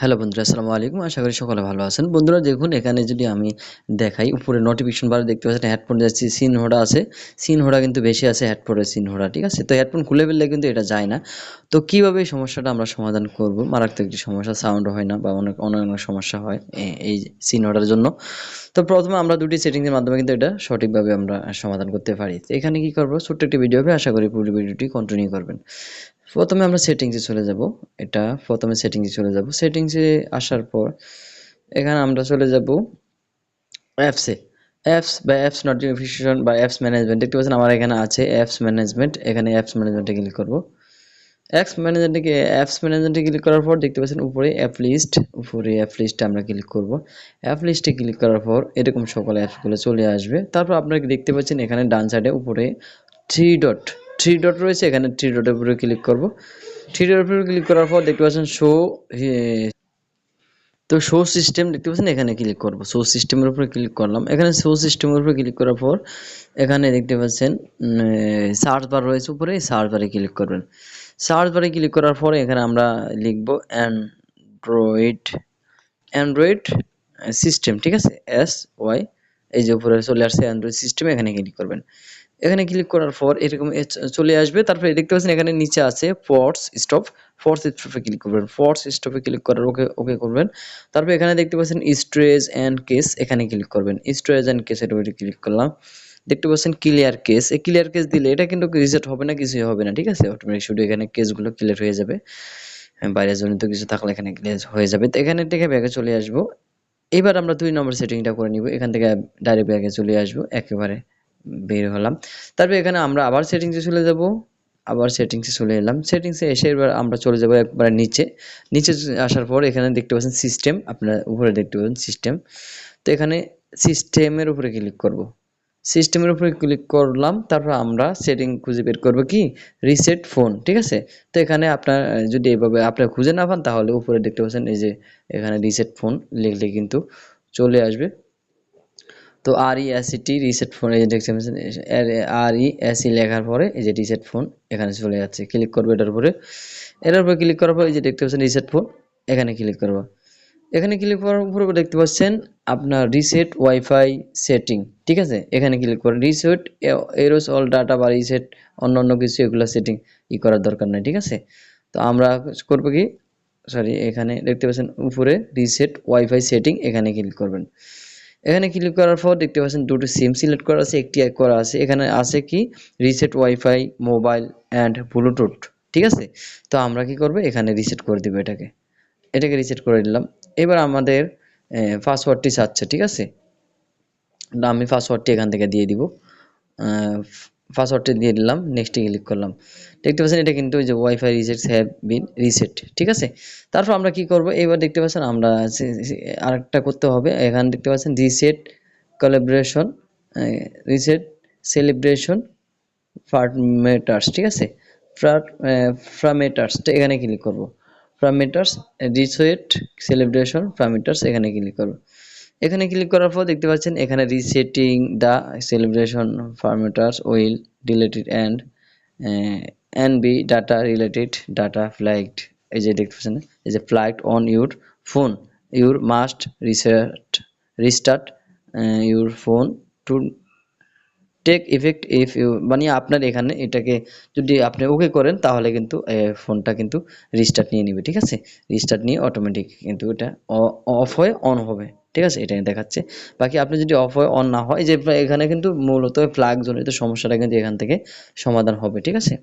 Hello বন্ধুরা, আসসালামু আলাইকুম। আশা করি সকলে ভালো আছেন। বন্ধুরা, দেখুন, এখানে যদি আমি দেখাই, উপরে নোটিফিকেশন বারে দেখতে পাচ্ছেন হেডফোন যাচ্ছি সিন হোডা আছে। সিন হোডা কিন্তু বেশি আছে হেডফোনের সিন হোডা ঠিক আছে? তো হেডফোন খুলে ফেললে কিন্তু এটা যায় না। তো কীভাবে এই সমস্যাটা আমরা সমাধান করব? মারাত্মক একটি সমস্যা সাউন্ড হয় না বা অনেক অনেক অনেক সমস্যা হয় এই সিন হোডার জন্য। তো প্রথমে আমরা দুটি সেটিংসের মাধ্যমে কিন্তু এটা সঠিকভাবে আমরা সমাধান করতে পারি। তো এখানে কি করব? ছোট্ট একটি ভিডিও হবে, আশা করি পুরো ভিডিওটি কন্টিনিউ করবেন। প্রথমে আমরা সেটিংসে চলে যাব। এটা প্রথমে সেটিংসে চলে যাব। সেটিংসে আসার পর এখানে আমরা চলে যাব অ্যাপসে অ্যাপস বা অ্যাপস নোটিফিকেশন বা অ্যাপস ম্যানেজমেন্ট দেখতে পাচ্ছেন আমার এখানে আছে অ্যাপস ম্যানেজমেন্ট এখানে অ্যাপস ম্যানেজমেন্টে ক্লিক করব। অ্যাপস ম্যানেজমেন্টে অ্যাপস ম্যানেজমেন্টে ক্লিক করার পর দেখতে পাচ্ছেন উপরে অ্যাপ লিস্ট উপরে অ্যাপ লিস্টে আমরা ক্লিক করব। অ্যাপ লিস্টে ক্লিক করার পর এরকম সকল অ্যাপসগুলো চলে আসবে। তারপর আপনারা দেখতে পাচ্ছেন এখানে ডান সাইডে উপরে থ্রি ডট থ্রি ডট রয়েছে, এখানে থ্রি ডটের উপরে ক্লিক করব। থ্রি ডটের উপরে ক্লিক করার পর দেখতে পাচ্ছেন শো তো শো সিস্টেম দেখতে পাচ্ছেন, এখানে ক্লিক করব। শো সিস্টেমের উপরে ক্লিক করলাম। এখানে শো সিস্টেমের উপরে ক্লিক করার পর এখানে দেখতে পাচ্ছেন সার্চ বার রয়েছে উপরে সার্চ বারে ক্লিক করবেন। সার্চ বারে ক্লিক করার পরে এখানে আমরা লিখব অ্যান্ড্রয়েড অ্যান্ড্রয়েড সিস্টেম ঠিক আছে? এস ওয়াই এই যে উপরে চলে আসছে অ্যান্ড্রয়েড সিস্টেম এখানে ক্লিক করবেন। এখানে ক্লিক করার পর এরকম চলে আসবে। তারপরে দেখতে পাচ্ছেন এখানে নিচে আছে ফোর্স স্টপ ফোর্স স্টপে ক্লিক করবেন। ফোর্স স্টপে ক্লিক করার ওকে ওকে করবেন। তারপর এখানে দেখতে পাচ্ছেন স্ট্রেজ অ্যান্ড কেস এখানে ক্লিক করবেন। স্ট্রেজ অ্যান্ড কেসের উপরে ক্লিক করলাম। দেখতে পাচ্ছেন ক্লিয়ার কেস এই ক্লিয়ার কেস দিলে এটা কিন্তু রিসেট হবে না কিছুই হবে না ঠিক আছে? অটোমেটিক শুধু এখানে কেসগুলো ক্লিয়ার হয়ে যাবে। হ্যাঁ, বাইরে জনিত কিছু থাকলে এখানে ক্লিয়ার হয়ে যাবে। তো এখানে থেকে ব্যাগে চলে আসব। এবার আমরা দুই নম্বর সেটিংটা করে নিব। এখান থেকে ডাইরেক্ট ব্যাগে চলে আসব একেবারে। বের হলাম। তারপর এখানে আমরা আবার সেটিংসে চলে যাব, আবার সেটিংসে চলে এলাম। সেটিংসে এসে এবার আমরা চলে যাব একবারে নিচে। নিচে আসার পর এখানে দেখতে পাচ্ছেন সিস্টেম আপনারা উপরে দেখতে পাচ্ছেন সিস্টেম তো এখানে সিস্টেমের উপরে ক্লিক করব। সিস্টেমের উপরে ক্লিক করলাম, তারপর আমরা সেটিং খুঁজে বের করব কি? রিসেট ফোন ঠিক আছে? তো এখানে আপনার, যদি এভাবে আপনারা খুঁজে না পান, তাহলে উপরে দেখতে পাচ্ছেন এই যে এখানে রিসেট ফোন লিখলে কিন্তু চলে আসবে। তো আর ই টি রিসেট ফোন এই যে দেখতে পাচ্ছেন আর ই লেখার পরে এই যে রিসেট ফোন এখানে চলে যাচ্ছে। ক্লিক করব এটার উপরে। এটার উপরে ক্লিক করার পর এই যে দেখতে পাচ্ছেন রিসেট ফোন এখানে ক্লিক করব। এখানে ক্লিক করার উপরে দেখতে পাচ্ছেন আপনার রিসেট ওয়াইফাই সেটিং ঠিক আছে? এখানে ক্লিক করেন। রিসেট এরোস অল ডাটা বা রিসেট অন্য অন্য কিছু এগুলো সেটিং ই করার দরকার নাই, ঠিক আছে? তো আমরা করব কি? সরি এখানে দেখতে পাচ্ছেন উপরে রিসেট ওয়াইফাই সেটিং এখানে ক্লিক করবেন। এখানে ক্লিক করার পর দেখতে পাচ্ছেন দুটো সিম সিলেক্ট করা আছে, একটি এক করা আছে। এখানে আছে কি? Reset wifi mobile and Bluetooth ঠিক আছে? তো আমরা কি করব? এখানে রিসেট করে দেবো এটাকে। এটাকে রিসেট করে দিলাম। এবার আমাদের পাসওয়ার্ডটি চাচ্ছে, ঠিক আছে? আমি পাসওয়ার্ডটি এখান থেকে দিয়ে দিব। পাসওয়ার্ডটি দিয়ে দিলাম নেক্সটে ক্লিক করলাম। দেখতে পাচ্ছেন, এটা কিন্তু যে wifi reset have been reset ঠিক আছে? তারপর আমরা কি করব? এবার দেখতে পাচ্ছেন, আমরা আরেকটা করতে হবে। এখানে দেখতে পাচ্ছেন reset calibration reset calibration parameters ঠিক আছে? ফ্রামেটার্স এখানে ক্লিক করব। ফ্রামেটার্স রিসেট সেলিব্রেশন ফ্রামেটার্স এখানে ক্লিক করব। এখানে ক্লিক করার পর দেখতে পাচ্ছেন এখানে resetting the calibration parameters will deleted and N V data related data flight এই যে দেখতে পাচ্ছেন, এই যে flight on your phone your must reset restart your phone to take effect if you মানে আপনার এখানে এটাকে যদি আপনি ওকে করেন, তাহলে কিন্তু ফোনটা কিন্তু রিস্টার্ট নিয়ে নেবে, ঠিক আছে? রিস্টার্ট নিয়ে অটোমেটিক কিন্তু এটা অফ হয়ে অন হবে। ঠিক আছে? এটা দেখাচ্ছে। বাকি আপনি যদি অফ হয়ে অন না হয়, যে এখানে কিন্তু মূলত প্লাগ জনিত সমস্যাটা কিন্তু এখান থেকে সমাধান হবে, ঠিক আছে?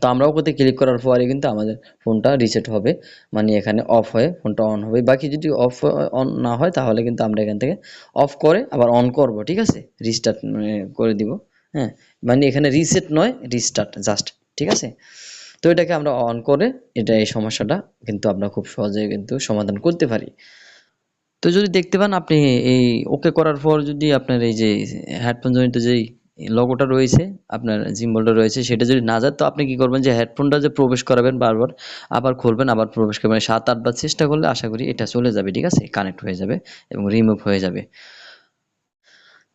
তো আমরা ওকে ক্লিক করার পরে কিন্তু আমাদের ফোনটা রিসেট হবে মানে এখানে অফ হয়ে ফোনটা অন হবে। বাকি যদি অফ অন না হয়, তাহলে কিন্তু আমরা এখান থেকে অফ করে আবার অন করব, ঠিক আছে? রিস্টার্ট করে দিব হ্যাঁ? মানে এখানে রিসেট নয় রিস্টার্ট জাস্ট ঠিক আছে? তো এটাকে আমরা অন করে, এটা এই সমস্যাটা কিন্তু আমরা খুব সহজে কিন্তু সমাধান করতে পারি। তো যদি দেখতে পান আপনি এই ওকে করার পর যদি আপনার এই যে হেডফোন জনিত যেই লগোটা রয়েছে, আপনার জিম্বলটা রয়েছে, সেটা যদি না যায়, তো আপনি কি করবেন যে হেডফোনটা যে প্রবেশ করাবেন বারবার, আবার খুলবেন, আবার প্রবেশ করবেন। সাত আটবার চেষ্টা করলে আশা করি এটা চলে যাবে, ঠিক আছে? কানেক্ট হয়ে যাবে এবং রিমুভ হয়ে যাবে।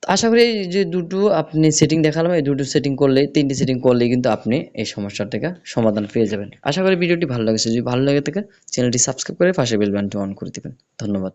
আশা করি যে দুটো আপনি সেটিং দেখালাম, এই দুটো সেটিং করলে, তিনটি সেটিং করলেই কিন্তু আপনি এই সমস্যার থেকে সমাধান পেয়ে যাবেন। আশা করি ভিডিওটি ভালো লাগছে। যদি ভালো লাগে থাকে চ্যানেলটি সাবস্ক্রাইব করে পাশে বেল বাটনটি অন করে দিবেন। ধন্যবাদ।